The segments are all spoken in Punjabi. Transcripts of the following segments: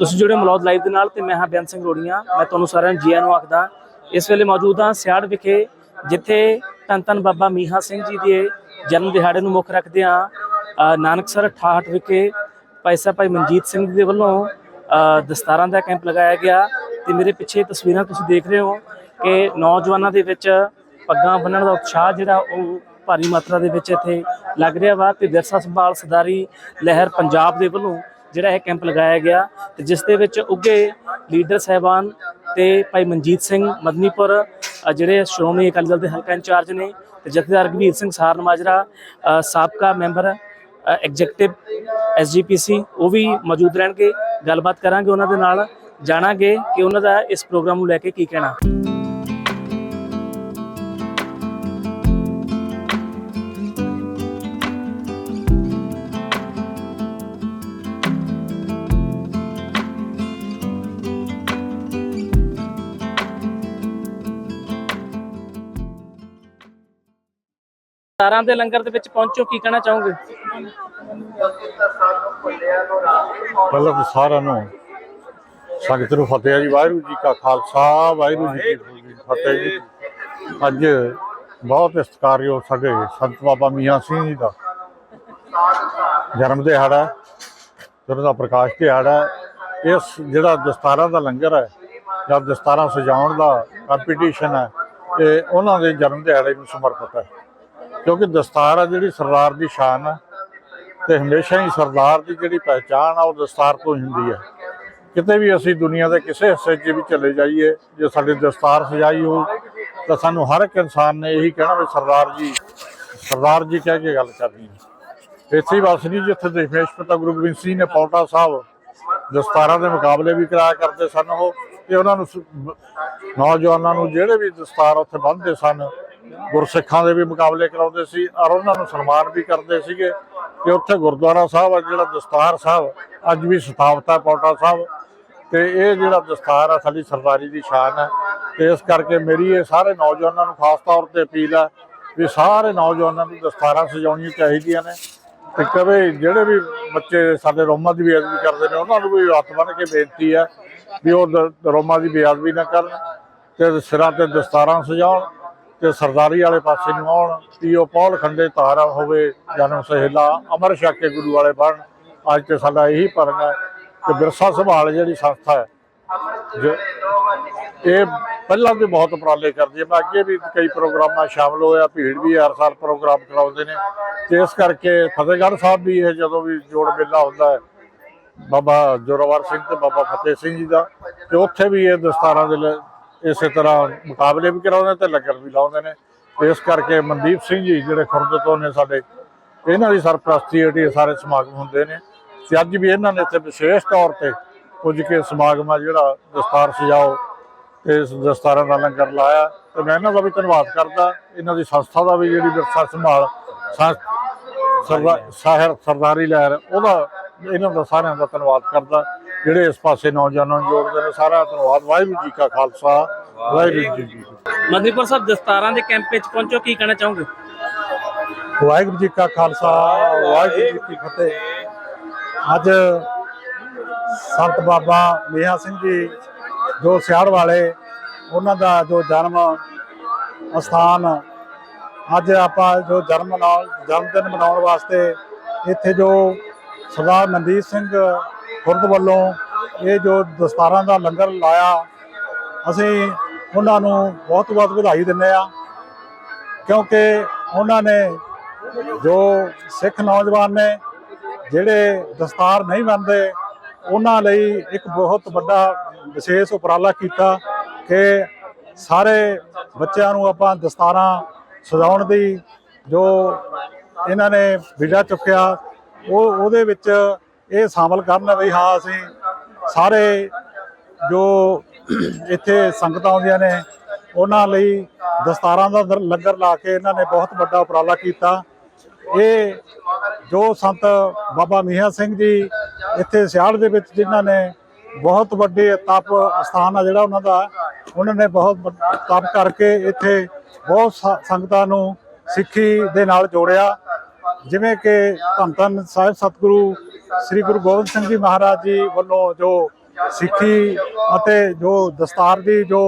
ਤੁਸੀਂ ਜੁੜੇ ਮਲੌਦ ਲਾਈਵ ਦੇ ਨਾਲ ਤੇ ਮੈਂ ਹਾਂ ਬੇਅੰਤ ਸਿੰਘ ਰੋੜੀਆਂ। ਮੈਂ ਤੁਹਾਨੂੰ ਸਾਰਿਆਂ ਨੂੰ ਜੀਆਂ ਨੂੰ ਆਖਦਾ ਇਸ ਵੇਲੇ ਮੌਜੂਦ ਹਾਂ ਸਿਆੜ ਵਿਖੇ ਜਿੱਥੇ ਧੰਨ ਧੰਨ ਬਾਬਾ ਮੀਹਾ ਸਿੰਘ ਜੀ ਦੇ ਜਨਮ ਦਿਹਾੜੇ ਨੂੰ ਮੁੱਖ ਰੱਖਦੇ ਹਾਂ। ਅ, ਨਾਨਕਸਰ ਠਾਠ ਵਿਖੇ ਭਾਈ ਸਾਹਿਬ ਭਾਈ ਮਨਜੀਤ ਸਿੰਘ ਦੇ ਵੱਲੋਂ ਦਸਤਾਰਾਂ ਦਾ ਕੈਂਪ ਲਗਾਇਆ ਗਿਆ ਤੇ ਮੇਰੇ ਪਿੱਛੇ ਤਸਵੀਰਾਂ ਤੁਸੀਂ ਦੇਖ ਰਹੇ ਹੋ ਕਿ ਨੌਜਵਾਨਾਂ ਦੇ ਵਿੱਚ ਪੱਗਾਂ ਬੰਨਣ ਦਾ ਉਤਸ਼ਾਹ ਜਿਹੜਾ ਉਹ ਭਾਰੀ ਮਾਤਰਾ ਦੇ ਵਿੱਚ ਇੱਥੇ ਲੱਗ ਰਿਹਾ ਵਾ ਤੇ ਵਿਰਸਾ ਸੰਭਾਲ ਸਰਦਾਰੀ ਲਹਿਰ ਪੰਜਾਬ ਦੇ ਵੱਲੋਂ ਜਿਹੜਾ ਇਹ ਕੈਂਪ ਲਗਾਇਆ ਗਿਆ ਤੇ ਜਿਸ ਦੇ ਵਿੱਚ ਉੱਗੇ ਲੀਡਰ ਸਹਿਬਾਨ ਤੇ ਭਾਈ ਮਨਜੀਤ ਸਿੰਘ ਮਦਨੀਪੁਰ ਜਿਹੜੇ ਸ਼੍ਰੋਮਣੀ ਅਕਾਲੀ ਦਲ ਦੇ ਹਲਕਾ ਇੰਚਾਰਜ ਨੇ ਤੇ ਜਥੇਦਾਰ ਰਘਵੀਰ ਸਿੰਘ ਸਾਰਨ ਮਾਜਰਾ ਸਾਬਕਾ ਮੈਂਬਰ ਐਗਜ਼ੀਕਟਿਵ ਐਸਜੀਪੀਸੀ ਉਹ ਵੀ ਮੌਜੂਦ ਰਹਿਣਗੇ। ਗੱਲਬਾਤ ਕਰਾਂਗੇ ਉਹਨਾਂ ਦੇ ਨਾਲ, ਜਾਣਾਂਗੇ ਕਿ ਉਹਨਾਂ ਦਾ ਇਸ ਪ੍ਰੋਗਰਾਮ ਨੂੰ ਲੈ ਕੇ ਕੀ ਕਹਿਣਾ। ਤਾਰਾਂ ਦੇ ਲੰਗਰ ਦੇ ਵਿੱਚ ਪਹੁੰਚੋ, ਕੀ ਕਹਿਣਾ ਚਾਹੋਗੇ? ਪਹਿਲਾਂ ਤਾਂ ਸਾਰਿਆਂ ਨੂੰ ਸੰਗਤ ਨੂੰ ਫਤਿਹ ਜੀ, ਵਾਹਿਗੁਰੂ ਜੀ ਕਾ ਖਾਲਸਾ, ਵਾਹਿਗੁਰੂ ਜੀ ਕੀ ਫਤਿਹ ਜੀ। ਅੱਜ ਬਹੁਤ ਸਤਿਕਾਰਯੋਗ ਸਾਡੇ ਸੰਤ ਬਾਬਾ ਮੀਆਂ ਸਿੰਘ ਜੀ ਦਾ ਜਨਮ ਦਿਹਾੜਾ ਹੈ, ਤੇ ਦਾ ਪ੍ਰਕਾਸ਼ ਦਿਹਾੜਾ ਹੈ। ਇਸ ਜਿਹੜਾ ਦਸਤਾਰਾਂ ਦਾ ਲੰਗਰ ਹੈ, ਜਾਂ ਦਸਤਾਰਾਂ ਸਜਾਉਣ ਦਾ ਕੰਪੀਟੀਸ਼ਨ ਹੈ, ਇਹ ਉਹਨਾਂ ਦੇ ਜਨਮ ਦਿਹਾੜੇ ਨੂੰ ਸਮਰਪਿਤ ਹੈ। ਕਿਉਂਕਿ ਦਸਤਾਰ ਆ ਜਿਹੜੀ ਸਰਦਾਰ ਦੀ ਸ਼ਾਨ ਹੈ ਤੇ ਹਮੇਸ਼ਾ ਹੀ ਸਰਦਾਰ ਦੀ ਜਿਹੜੀ ਪਹਿਚਾਣ ਆ ਉਹ ਦਸਤਾਰ ਤੋਂ ਹੀ ਹੁੰਦੀ ਹੈ ਕਿਤੇ ਵੀ ਅਸੀਂ ਦੁਨੀਆ ਦੇ ਕਿਸੇ ਹਿੱਸੇ 'ਚ ਵੀ ਚਲੇ ਜਾਈਏ, ਜੇ ਸਾਡੀ ਦਸਤਾਰ ਸਜਾਈ ਹੋ ਤਾਂ ਸਾਨੂੰ ਹਰ ਇੱਕ ਇਨਸਾਨ ਨੇ ਇਹੀ ਕਹਿਣਾ ਵੀ ਸਰਦਾਰ ਜੀ ਸਰਦਾਰ ਜੀ ਕਹਿ ਕੇ ਗੱਲ ਕਰਨੀ ਹੈ ਇੱਥੇ ਹੀ ਬਸ ਨਹੀਂ ਜਿੱਥੇ ਦਸ਼ਮੇਸ਼ ਪਿਤਾ ਗੁਰੂ ਗੋਬਿੰਦ ਸਿੰਘ ਨੇ ਪੌਂਟਾ ਸਾਹਿਬ ਦਸਤਾਰਾਂ ਦੇ ਮੁਕਾਬਲੇ ਵੀ ਕਰਾਇਆ ਕਰਦੇ ਸਨ ਉਹ, ਤੇ ਉਹਨਾਂ ਨੂੰ ਨੌਜਵਾਨਾਂ ਨੂੰ ਜਿਹੜੇ ਵੀ ਦਸਤਾਰ ਉੱਥੇ ਬੰਨ੍ਹਦੇ ਸਨ ਗੁਰਸਿੱਖਾਂ ਦੇ ਵੀ ਮੁਕਾਬਲੇ ਕਰਾਉਂਦੇ ਸੀ ਔਰ ਉਹਨਾਂ ਨੂੰ ਸਨਮਾਨ ਵੀ ਕਰਦੇ ਸੀਗੇ। ਤੇ ਉੱਥੇ ਗੁਰਦੁਆਰਾ ਸਾਹਿਬ ਆ, ਜਿਹੜਾ ਦਸਤਾਰ ਸਾਹਿਬ, ਅੱਜ ਵੀ ਸਥਾਪਤ ਹੈ ਪੌਂਟਾ ਸਾਹਿਬ। ਤੇ ਇਹ ਜਿਹੜਾ ਦਸਤਾਰ ਆ, ਸਾਡੀ ਸਰਦਾਰੀ ਦੀ ਸ਼ਾਨ ਹੈ ਤੇ ਇਸ ਕਰਕੇ ਮੇਰੀ ਇਹ ਸਾਰੇ ਨੌਜਵਾਨਾਂ ਨੂੰ ਖਾਸ ਤੌਰ ਤੇ ਅਪੀਲ ਹੈ ਵੀ ਸਾਰੇ ਨੌਜਵਾਨਾਂ ਨੂੰ ਦਸਤਾਰਾਂ ਸਜਾਉਣੀਆਂ ਚਾਹੀਦੀਆਂ ਨੇ। ਤੇ ਕਦੇ ਜਿਹੜੇ ਵੀ ਬੱਚੇ ਸਾਡੇ ਰੋਮਾਂ ਦੀ ਬੇਅਦਬੀ ਕਰਦੇ ਨੇ, ਉਹਨਾਂ ਨੂੰ ਵੀ ਹੱਥ ਬੰਨ੍ਹ ਕੇ ਬੇਨਤੀ ਹੈ ਵੀ ਉਹ ਦ- ਰੋਮਾਂ ਦੀ ਬੇਅਦਬੀ ਨਾ ਕਰਨ ਤੇ ਸਿਰਾਂ ਤੇ ਦਸਤਾਰਾਂ ਸਜਾਉਣ। ਤੇ ਸਰਦਾਰੀ ਵਾਲੇ ਪਾਸੇ ਨੂੰ ਆਉਣ, ਵੀ ਉਹ ਪੌਲ ਖੰਡੇ ਤਾਰਾ ਹੋਵੇ, ਜਨਮ ਸਹੇਲਾ, ਅਮਰ ਛਕ ਕੇ ਗੁਰੂ ਵਾਲੇ ਬਣ। ਅੱਜ ਤੇ ਸਾਡਾ ਇਹੀ ਪਰਮ ਹੈ ਕਿ ਵਿਰਸਾ ਸੰਭਾਲ ਜਿਹੜੀ ਸੰਸਥਾ ਹੈ, ਜੋ ਇਹ ਪਹਿਲਾਂ ਵੀ ਬਹੁਤ ਉਪਰਾਲੇ ਕਰਦੀ ਹੈ। ਮੈਂ ਅੱਗੇ ਵੀ ਕਈ ਪ੍ਰੋਗਰਾਮਾਂ ਸ਼ਾਮਲ ਹੋਇਆ ਭੀੜ ਵੀ ਹਰ ਸਾਲ ਪ੍ਰੋਗਰਾਮ ਕਰਾਉਂਦੇ ਨੇ। ਤੇ ਇਸ ਕਰਕੇ ਫਤਿਹਗੜ੍ਹ ਸਾਹਿਬ ਵੀ ਇਹ ਜਦੋਂ ਵੀ ਜੋੜ ਮੇਲਾ ਹੁੰਦਾ ਹੈ, ਬਾਬਾ ਜੋਰਾਵਰ ਸਿੰਘ ਤੇ ਬਾਬਾ ਫਤਿਹ ਸਿੰਘ ਜੀ ਦਾ, ਤੇ ਉੱਥੇ ਵੀ ਇਹ ਦਸਤਾਰਾਂ ਦੇ ਲ- ਇਸੇ ਤਰ੍ਹਾਂ ਮੁਕਾਬਲੇ ਵੀ ਕਰਾਉਂਦੇ ਤੇ ਲੰਗਰ ਵੀ ਲਾਉਂਦੇ ਨੇ। ਇਸ ਕਰਕੇ ਮਨਦੀਪ ਸਿੰਘ ਜੀ ਜਿਹੜੇ ਖੁਰਦ ਤੋਂ ਨੇ ਸਾਡੇ, ਇਹਨਾਂ ਦੀ ਸਰਪ੍ਰਸਤੀ ਜਿਹੜੀ ਸਾਰੇ ਸਮਾਗਮ ਹੁੰਦੇ ਨੇ ਤੇ ਅੱਜ ਵੀ ਇਹਨਾਂ ਨੇ ਇੱਥੇ ਵਿਸ਼ੇਸ਼ ਤੌਰ ਤੇ ਕੁਝ ਕੇ ਸਮਾਗਮ ਆ ਜਿਹੜਾ ਦਸਤਾਰ ਸਜਾਓ ਤੇ ਦਸਤਾਰਾਂ ਦਾ ਲੰਗਰ ਲਾਇਆ ਤੇ ਮੈਂ ਇਹਨਾਂ ਦਾ ਵੀ ਧੰਨਵਾਦ ਕਰਦਾ। ਇਹਨਾਂ ਦੀ ਸੰਸਥਾ ਦਾ ਵੀ ਜਿਹੜੀ ਵਿਰਸਾ ਸੰਭਾਲ ਸੰਸ- ਸਰਦਾ ਸਾਹਰ ਸਰਦਾਰੀ ਲਹਿਰ, ਉਹਦਾ ਇਹਨਾਂ ਦਾ ਸਾਰਿਆਂ ਦਾ ਧੰਨਵਾਦ ਕਰਦਾ। ਜਿਹੜੇ ਇਸ ਪਾਸੇ ਨੌਜਵਾਨਾਂ ਨੂੰ ਜੋੜਦੇ ਨੇ ਸਾਰਾ ਧੰਨਵਾਦ। ਵਾਹਿਗੁਰੂ ਜੀ ਕਾ ਖਾਲਸਾ ਵਾਹਿਗੁਰੂ ਜੀ ਕੀ ਫਤਿਹ। ਸਾਹਿਬ ਦਸਤਾਰਾਂ ਦੇ ਕੈਂਪ ਵਿੱਚ ਪਹੁੰਚੋ ਕੀ ਕਹਿਣਾ ਚਾਹੋਗੇ? ਵਾਹਿਗੁਰੂ ਜੀ ਕਾ ਖਾਲਸਾ ਵਾਹਿਗੁਰੂ ਜੀ ਕੀ ਫਤਿਹ। ਅੱਜ ਸੰਤ ਬਾਬਾ ਮੀਆਂ ਸਿੰਘ ਜੀ ਜੋ ਸਿਆੜ ਵਾਲੇ ਉਹਨਾਂ ਦਾ ਜੋ ਜਨਮ ਅਸਥਾਨ ਅੱਜ ਆਪਾਂ ਜੋ ਜਨਮ ਨਾਲ ਜਨਮ ਦਿਨ ਮਨਾਉਣ ਵਾਸਤੇ ਇੱਥੇ ਜੋ ਸਰਦਾਰ ਮਨਦੀਪ ਸਿੰਘ ਖੁਰਦ ਵੱਲੋਂ ਇਹ ਜੋ ਦਸਤਾਰਾਂ ਦਾ ਲੰਗਰ ਲਾਇਆ, ਅਸੀਂ ਉਹਨਾਂ ਨੂੰ ਬਹੁਤ ਬਹੁਤ ਵਧਾਈ ਦਿੰਦੇ ਆ ਕਿਉਂਕਿ ਉਹਨਾਂ ਨੇ ਜੋ ਸਿੱਖ ਨੌਜਵਾਨ ਨੇ ਜਿਹੜੇ ਦਸਤਾਰ ਨਹੀਂ ਬੰਨਦੇ, ਉਹਨਾਂ ਲਈ ਇੱਕ ਬਹੁਤ ਵੱਡਾ ਵਿਸ਼ੇਸ਼ ਉਪਰਾਲਾ ਕੀਤਾ ਕਿ ਸਾਰੇ ਬੱਚਿਆਂ ਨੂੰ ਆਪਾਂ ਦਸਤਾਰਾਂ ਸਜਾਉਣ ਦੀ ਜੋ ਇਹਨਾਂ ਨੇ ਵਿੜਾ ਚੁੱਕਿਆ, ਉਹ ਉਹਦੇ ਵਿੱਚ ਇਹ ਸ਼ਾਮਲ ਕਰਨ ਵੀ ਹਾਂ, ਅਸੀਂ ਸਾਰੇ ਜੋ ਇੱਥੇ ਸੰਗਤਾਂ ਆਉਂਦੀਆਂ ਨੇ, ਉਹਨਾਂ ਲਈ ਦਸਤਾਰਾਂ ਦਾ ਦਰ- ਲੰਗਰ ਲਾ ਕੇ ਇਹਨਾਂ ਨੇ ਬਹੁਤ ਵੱਡਾ ਉਪਰਾਲਾ ਕੀਤਾ। ਇਹ ਜੋ ਸੰਤ ਬਾਬਾ ਮੀਆਂ ਸਿੰਘ ਜੀ ਇੱਥੇ ਸਿਆੜ ਦੇ ਵਿੱਚ ਜਿਨ੍ਹਾਂ ਨੇ ਬਹੁਤ ਵੱਡੇ ਤਪ ਸਥਾਨ ਆ ਜਿਹੜਾ ਉਹਨਾਂ ਦਾ, ਉਹਨਾਂ ਨੇ ਬਹੁਤ ਵੱਡ- ਤਪ ਕਰਕੇ ਇੱਥੇ ਬਹੁਤ ਸ- ਸੰਗਤਾਂ ਨੂੰ ਸਿੱਖੀ ਦੇ ਨਾਲ ਜੋੜਿਆ। ਜਿਵੇਂ ਕਿ ਧੰਨ ਧੰਨ ਸਾਹਿਬ ਸਤਿਗੁਰੂ ਸ੍ਰੀ ਗੁਰੂ ਗੋਬਿੰਦ ਸਿੰਘ ਜੀ ਮਹਾਰਾਜ ਜੀ ਵੱਲੋਂ ਜੋ ਸਿੱਖੀ ਅਤੇ ਜੋ ਦਸਤਾਰ ਦੀ ਜੋ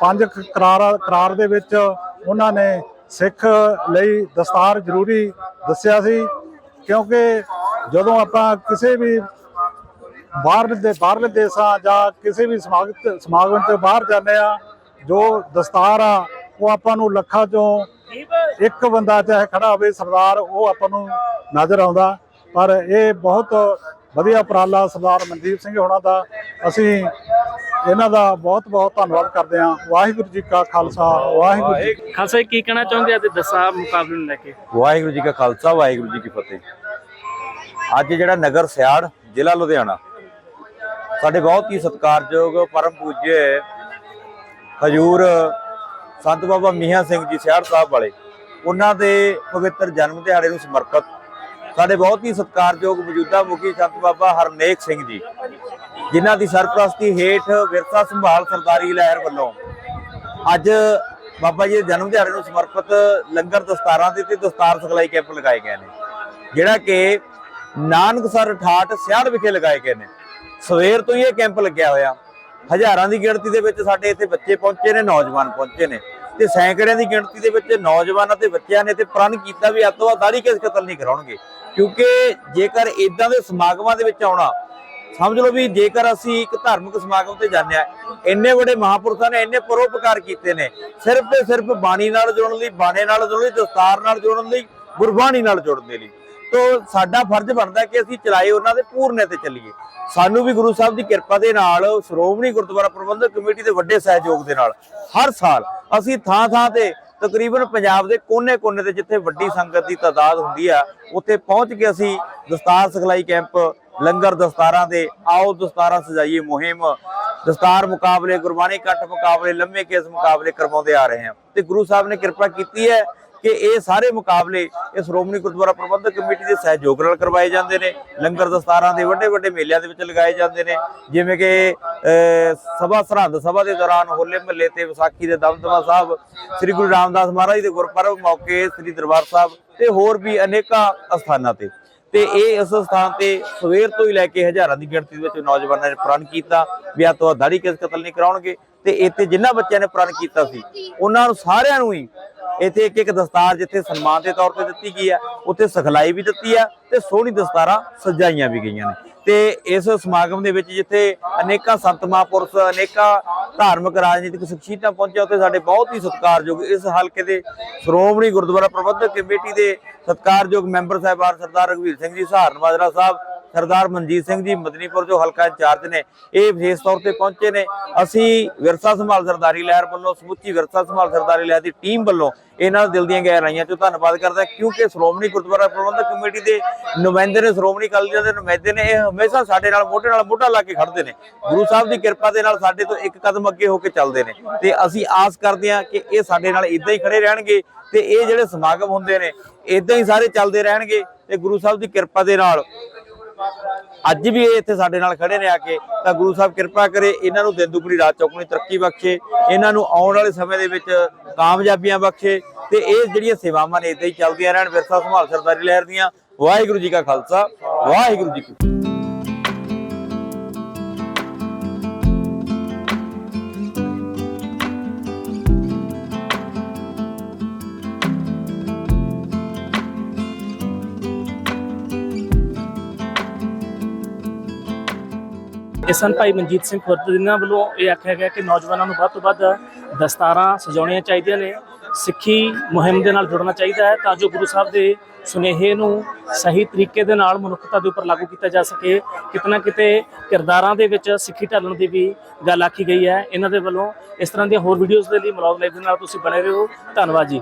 ਪੰਜ ਕਰਾਰ ਕਰਾਰ ਦੇ ਵਿੱਚ ਉਹਨਾਂ ਨੇ ਸਿੱਖ ਲਈ ਦਸਤਾਰ ਜ਼ਰੂਰੀ ਦੱਸਿਆ ਸੀ, ਕਿਉਂਕਿ ਜਦੋਂ ਆਪਾਂ ਕਿਸੇ ਵੀ ਬਾਹਰ ਦੇ, ਬਾਹਰਲੇ ਦੇਸ਼ਾਂ ਜਾਂ ਕਿਸੇ ਵੀ ਸਮਾਗਮ ਸਮਾਗਮ ਤੋਂ ਬਾਹਰ ਜਾਂਦੇ ਆ ਜੋ ਦਸਤਾਰ ਆ, ਉਹ ਆਪਾਂ ਨੂੰ ਲੱਖਾਂ ਚੋਂ ਇੱਕ ਬੰਦਾ ਚਾਹੇ ਖੜਾ ਹੋਵੇ ਸਰਦਾਰ, ਉਹ ਆਪਾਂ ਨੂੰ ਨਜ਼ਰ ਆਉਂਦਾ। ਪਰ ਇਹ ਬਹੁਤ ਵਧੀਆ ਉਪਰਾਲਾ ਸਰਦਾਰ ਮਨਦੀਪ ਸਿੰਘ ਹੋਣਾ ਦਾ। ਅਸੀਂ ਇਹਨਾਂ ਦਾ ਬਹੁਤ ਬਹੁਤ ਧੰਨਵਾਦ ਕਰਦੇ ਹਾਂ। ਵਾਹਿਗੁਰੂ ਜੀ ਕਾ ਖਾਲਸਾ ਵਾਹਿਗੁਰੂ ਜੀ ਕੀ ਖਾਲਸਾ ਜੀ ਕੀ ਕਹਿਣਾ ਚਾਹੁੰਦੇ ਆ ਤੇ ਦਸਾ ਮੁਕਾਬਲੇ ਨੂੰ ਲੈ ਕੇ? ਵਾਹਿਗੁਰੂ ਜੀ ਕਾ ਖਾਲਸਾ ਵਾਹਿਗੁਰੂ ਜੀ ਕੀ ਫਤਿਹ। ਅੱਜ ਜਿਹੜਾ ਨਗਰ ਸਿਆੜ ਜ਼ਿਲ੍ਹਾ ਲੁਧਿਆਣਾ ਸਾਡੇ ਬਹੁਤ ਹੀ ਸਤਿਕਾਰਯੋਗ ਪਰਮ ਪੂਜਯ ਹਜੂਰ ਸੰਤ ਬਾਬਾ ਮੀਆਂ ਸਿੰਘ ਜੀ ਸਿਆੜ ਸਾਹਿਬ ਵਾਲੇ ਉਹਨਾਂ ਦੇ ਪਵਿੱਤਰ ਜਨਮ ਦਿਹਾੜੇ ਨੂੰ ਸਮਰਪਿਤ ਸਾਡੇ ਬਹੁਤ ਹੀ ਸਤਿਕਾਰਯੋਗ ਮੌਜੂਦਾ ਮੁਖੀ ਸੰਤ ਬਾਬਾ ਹਰਨੇਕ ਸਿੰਘ ਜੀ, ਜਿਨ੍ਹਾਂ ਦੀ ਸਰਪ੍ਰਸਤੀ ਹੇਠ ਵਿਰਸਾ ਸੰਭਾਲ ਸਰਦਾਰੀ ਲਹਿਰ ਵੱਲੋਂ ਅੱਜ ਬਾਬਾ ਜੀ ਦੇ ਜਨਮ ਦਿਹਾੜੇ ਨੂੰ ਸਮਰਪਿਤ ਲੰਗਰ ਦਸਤਾਰਾਂ ਦੇ ਤੇ ਦਸਤਾਰ ਸਿਖਲਾਈ ਕੈਂਪ ਲਗਾਏ ਗਏ ਨੇ, ਜਿਹੜਾ ਕਿ ਨਾਨਕਸਰ ਠਾਠ ਸਿਆੜ ਵਿਖੇ ਲਗਾਏ ਗਏ ਨੇ। ਸਵੇਰ ਤੋਂ ਹੀ ਇਹ ਕੈਂਪ ਲੱਗਿਆ ਹੋਇਆ। ਹਜ਼ਾਰਾਂ ਦੀ ਗਿਣਤੀ ਦੇ ਵਿੱਚ ਸਾਡੇ ਇੱਥੇ ਬੱਚੇ ਪਹੁੰਚੇ ਨੇ, ਨੌਜਵਾਨ ਪਹੁੰਚੇ ਨੇ ਤੇ ਸੈਂਕੜਿਆਂ ਦੀ ਗਿਣਤੀ ਦੇ ਵਿੱਚ ਨੌਜਵਾਨਾਂ ਤੇ ਬੱਚਿਆਂ ਨੇ ਤੇ ਪ੍ਰਣ ਕੀਤਾ ਵੀ ਅੱਤੋਂ ਦਾੜੀ ਕਿਸ ਕਤਲ ਨਹੀਂ ਕਰਾਉਣਗੇ। ਕਿਉਂਕਿ ਜੇਕਰ ਇਦਾਂ ਦੇ ਸਮਾਗਮਾਂ ਦੇ ਵਿੱਚ ਆਉਣਾ, ਸਮਝ ਲਓ ਵੀ ਜੇਕਰ ਅਸੀਂ ਇੱਕ ਧਾਰਮਿਕ ਸਮਾਗਮ ਤੇ ਜਾਂਦੇ ਆ ਇੰਨੇ ਵੱਡੇ ਮਹਾਪੁਰਸ਼ਾਂ ਨੇ ਇੰਨੇ ਪਰੋਪਕਾਰ ਕੀਤੇ ਨੇ, ਸਿਰਫ ਤੇ ਸਿਰਫ ਬਾਣੀ ਨਾਲ ਜੁੜਨ ਲਈ, ਬਾਣੇ ਨਾਲ ਜੁੜਨ ਲਈ, ਦਸਤਾਰ ਨਾਲ ਜੁੜਨ ਲਈ, ਗੁਰਬਾਣੀ ਨਾਲ ਜੁੜਨ ਦੇ ਲਈ। ਤੋ ਸਾਡਾ ਫਰਜ਼ ਬਣਦਾ ਕਿ ਅਸੀਂ ਚਲਾਏ ਉਹਨਾਂ ਦੇ ਪੂਰਨੇ ਤੇ ਚੱਲੀਏ। ਸਾਨੂੰ ਵੀ ਗੁਰੂ ਸਾਹਿਬ ਦੀ ਕਿਰਪਾ ਦੇ ਨਾਲ ਸ਼੍ਰੋਮਣੀ ਗੁਰਦੁਆਰਾ ਪ੍ਰਬੰਧਕ ਕਮੇਟੀ ਦੇ ਵੱਡੇ ਸਹਿਯੋਗ ਦੇ ਨਾਲ ਹਰ ਸਾਲ ਅਸੀਂ ਥਾਂ ਥਾਂ ਤੇ ਤਕਰੀਬਨ ਪੰਜਾਬ ਦੇ ਕੋਨੇ-ਕੋਨੇ ਤੇ ਜਿੱਥੇ ਵੱਡੀ ਸੰਗਤ ਦੀ ਤਾਦਾਦ ਹੁੰਦੀ ਆ, ਉੱਥੇ ਪਹੁੰਚ ਕੇ ਅਸੀਂ ਦਸਤਾਰ ਸਿਖਲਾਈ ਕੈਂਪ, ਲੰਗਰ ਦਸਤਾਰਾਂ ਦੇ, ਆਓ ਦਸਤਾਰਾਂ ਸਜਾਈਏ ਮੁਹਿੰਮ, ਦਸਤਾਰ ਮੁਕਾਬਲੇ, ਗੁਰਬਾਣੀ ਕੱਟ ਮੁਕਾਬਲੇ, ਲੰਮੇ ਕੇਸ ਮੁਕਾਬਲੇ ਕਰਵਾਉਂਦੇ ਆ ਰਹੇ ਹਾਂ। ਤੇ ਗੁਰੂ ਸਾਹਿਬ ਨੇ ਕਿਰਪਾ ਕੀਤੀ ਹੈ ਕਿ ਇਹ ਸਾਰੇ ਮੁਕਾਬਲੇ ਇਹ ਸ਼੍ਰੋਮਣੀ ਗੁਰਦੁਆਰਾ ਪ੍ਰਬੰਧਕ ਕਮੇਟੀ ਦੇ ਸਹਿਯੋਗ ਨਾਲ ਕਰਵਾਏ ਜਾਂਦੇ ਨੇ, ਲੰਗਰ ਦਸਤਾਰਾਂ ਦੇ ਵੱਡੇ ਵੱਡੇ ਮੇਲਿਆਂ ਦੇ ਵਿੱਚ ਲਗਾਏ ਜਾਂਦੇ ਨੇ, ਜਿਵੇਂ ਕਿ ਸਭਾ ਸਰਹੰਦ ਸਭਾ ਦੇ ਦੌਰਾਨ ਹੋਲੇ ਮਹੱਲੇ ਤੇ ਵਿਸਾਖੀ ਦੇ ਦਮਦਮਾ ਸਾਹਿਬ, ਸ੍ਰੀ ਗੁਰੂ ਰਾਮਦਾਸ ਮਹਾਰਾਜ ਦੇ ਗੁਰਪੁਰਬ ਮੌਕੇ ਸ੍ਰੀ ਦਰਬਾਰ ਸਾਹਿਬ ਤੇ ਹੋਰ ਵੀ ਅਨੇਕਾਂ ਅਸਥਾਨਾਂ ਤੇ। ਤੇ ਇਹ ਇਸ ਸਥਾਨ ਤੇ ਸਵੇਰ ਤੋਂ ਹੀ ਲੈ ਕੇ ਹਜ਼ਾਰਾਂ ਦੀ ਗਿਣਤੀ ਦੇ ਵਿੱਚ ਨੌਜਵਾਨਾਂ ਨੇ ਪ੍ਰਣ ਕੀਤਾ ਵੀ ਆ ਤੋਂ ਦਾੜੀ ਕਿਸ ਕਤਲ ਨਹੀਂ ਕਰਾਉਣਗੇ। ਤੇ ਇੱਥੇ ਜਿਨ੍ਹਾਂ ਬੱਚਿਆਂ ਨੇ ਪ੍ਰਣ ਕੀਤਾ ਸੀ, ਉਹਨਾਂ ਨੂੰ ਸਾਰਿਆਂ ਨੂੰ ਹੀ ਇੱਥੇ ਇੱਕ ਇੱਕ ਦਸਤਾਰ ਜਿੱਥੇ ਸਨਮਾਨ ਦੇ ਤੌਰ ਤੇ ਦਿੱਤੀ ਗਈ ਹੈ ਉੱਥੇ ਸਿਖਲਾਈ ਵੀ ਦਿੱਤੀ ਹੈ ਤੇ ਸੋਹਣੀ ਦਸਤਾਰਾਂ ਸਜਾਈਆਂ ਵੀ ਗਈਆਂ ਨੇ। ਤੇ ਇਸ ਸਮਾਗਮ ਦੇ ਵਿੱਚ ਜਿੱਥੇ ਅਨੇਕਾਂ ਸੰਤ ਮਹਾਂਪੁਰਸ਼, ਅਨੇਕਾਂ ਧਾਰਮਿਕ ਰਾਜਨੀਤਿਕ ਸ਼ਖਸੀਅਤਾਂ ਪਹੁੰਚਿਆ, ਉੱਥੇ ਸਾਡੇ ਬਹੁਤ ਹੀ ਸਤਿਕਾਰਯੋਗ, ਇਸ ਹਲਕੇ ਦੇ ਸ਼੍ਰੋਮਣੀ ਗੁਰਦੁਆਰਾ ਪ੍ਰਬੰਧਕ ਕਮੇਟੀ ਦੇ ਸਤਿਕਾਰਯੋਗ ਮੈਂਬਰ ਸਾਹਿਬਾਨ ਸਰਦਾਰ ਰਘਵੀਰ ਸਿੰਘ ਜੀ, ਸਹਾਰਨ ਮਾਜਰਾ ਸਾਹਿਬ ਸਰਦਾਰ ਮਨਜੀਤ ਸਿੰਘ ਜੀ ਮਦਨੀਪੁਰ ਜੋ ਹਲਕਾ ਇੰਚਾਰਜ ਨੇ, ਇਹ ਵਿਸ਼ੇਸ਼ ਤੌਰ ਤੇ ਪਹੁੰਚੇ ਨੇ। ਅਸੀਂ ਵਿਰਸਾ ਸੰਭਾਲ ਸਰਦਾਰੀ ਲਹਿਰ ਵੱਲੋਂ, ਸਮੁੱਚੀ ਵਿਰਸਾ ਸੰਭਾਲ ਸਰਦਾਰੀ ਲਹਿਰ ਦੀ ਟੀਮ ਵੱਲੋਂ ਇਹਨਾਂ ਦਿਲ ਦੀਆਂ ਗਹਿਰਾਈਆਂ ਚੋਂ ਧੰਨਵਾਦ ਕਰਦਾ ਕਿਉਂਕਿ ਸ਼੍ਰੋਮਣੀ ਗੁਰਦੁਆਰਾ ਪ੍ਰਬੰਧਕ ਕਮੇਟੀ ਦੇ ਨੁਮਾਇੰਦੇ ਨੇ, ਸ਼੍ਰੋਮਣੀ ਅਕਾਲੀ ਦਲ ਦੇ ਨੁਮਾਇੰਦੇ ਨੇ, ਇਹ ਹਮੇਸ਼ਾ ਸਾਡੇ ਨਾਲ ਮੋਢੇ ਨਾਲ ਮੋਢਾ ਲਾ ਕੇ ਖੜਦੇ ਨੇ। ਗੁਰੂ ਸਾਹਿਬ ਦੀ ਕਿਰਪਾ ਦੇ ਨਾਲ ਸਾਡੇ ਤੋਂ ਇੱਕ ਕਦਮ ਅੱਗੇ ਹੋ ਕੇ ਚੱਲਦੇ ਨੇ। ਤੇ ਅਸੀਂ ਆਸ ਕਰਦੇ ਹਾਂ ਕਿ ਇਹ ਸਾਡੇ ਨਾਲ ਇਦਾਂ ਹੀ ਖੜੇ ਰਹਿਣਗੇ ਤੇ ਇਹ ਜਿਹੜੇ ਸਮਾਗਮ ਹੁੰਦੇ ਨੇ ਇਦਾਂ ਹੀ ਸਾਰੇ ਚੱਲਦੇ ਰਹਿਣਗੇ ਤੇ ਗੁਰੂ ਸਾਹਿਬ ਦੀ ਕਿਰਪਾ ਦੇ ਨਾਲ ਅੱਜ ਵੀ ਇਹ ਇੱਥੇ ਸਾਡੇ ਨਾਲ ਖੜੇ ਨੇ ਆ ਕੇ। ਤਾਂ ਗੁਰੂ ਸਾਹਿਬ ਕਿਰਪਾ ਕਰੇ, ਇਹਨਾਂ ਨੂੰ ਦਿਨ ਦੁਗਣੀ ਰਾਤ ਚੌਗਣੀ ਤਰੱਕੀ ਬਖਸ਼ੇ, ਇਹਨਾਂ ਨੂੰ ਆਉਣ ਵਾਲੇ ਸਮੇਂ ਦੇ ਵਿੱਚ ਕਾਮਯਾਬੀਆਂ ਬਖਸ਼ੇ ਤੇ ਇਹ ਜਿਹੜੀਆਂ ਸੇਵਾਵਾਂ ਨੇ, ਇਦਾਂ ਹੀ ਚੱਲਦੀਆਂ ਰਹਿਣ, ਵਿਰਸਾ ਸੰਭਾਲ ਸਰਦਾਰੀ ਲਹਿਰ ਦੀਆਂ। ਵਾਹਿਗੁਰੂ ਜੀ ਕਾ ਖਾਲਸਾ, ਵਾਹਿਗੁਰੂ ਜੀ ਕੀ ਇਹ ਸਨ ਭਾਈ ਮਨਜੀਤ ਸਿੰਘ ਖੁਰਦ ਜਿਨ੍ਹਾਂ ਵੱਲੋਂ ਇਹ ਆਖਿਆ ਗਿਆ ਕਿ ਨੌਜਵਾਨਾਂ ਨੂੰ ਵੱਧ ਤੋਂ ਵੱਧ ਦਸਤਾਰਾਂ ਸਜਾਉਣੀਆਂ ਚਾਹੀਦੀਆਂ ਨੇ, ਸਿੱਖੀ ਮੁਹਿੰਮ ਦੇ ਨਾਲ ਜੁੜਨਾ ਚਾਹੀਦਾ ਹੈ ਤਾਂ ਜੋ ਗੁਰੂ ਸਾਹਿਬ ਦੇ ਸੁਨੇਹੇ ਨੂੰ ਸਹੀ ਤਰੀਕੇ ਦੇ ਨਾਲ ਮਨੁੱਖਤਾ ਦੇ ਉੱਪਰ ਲਾਗੂ ਕੀਤਾ ਜਾ ਸਕੇ। ਕਿਤਨਾ ਕਿਤੇ ਕਿਰਦਾਰਾਂ ਦੇ ਵਿੱਚ ਸਿੱਖੀ ਢਾਲਣ ਦੀ ਵੀ ਗੱਲ ਆਖੀ ਗਈ ਹੈ। ਇਹਨਾਂ ਦੇ ਵੱਲੋਂ ਇਸ ਤਰ੍ਹਾਂ ਦੀਆਂ ਹੋਰ ਵੀਡੀਓਜ਼ ਦੇ ਲਈ ਮਲੌਗ ਲਾਈਵ ਦੇ ਨਾਲ ਤੁਸੀਂ ਬਣੇ ਰਹੋ। ਧੰਨਵਾਦ ਜੀ।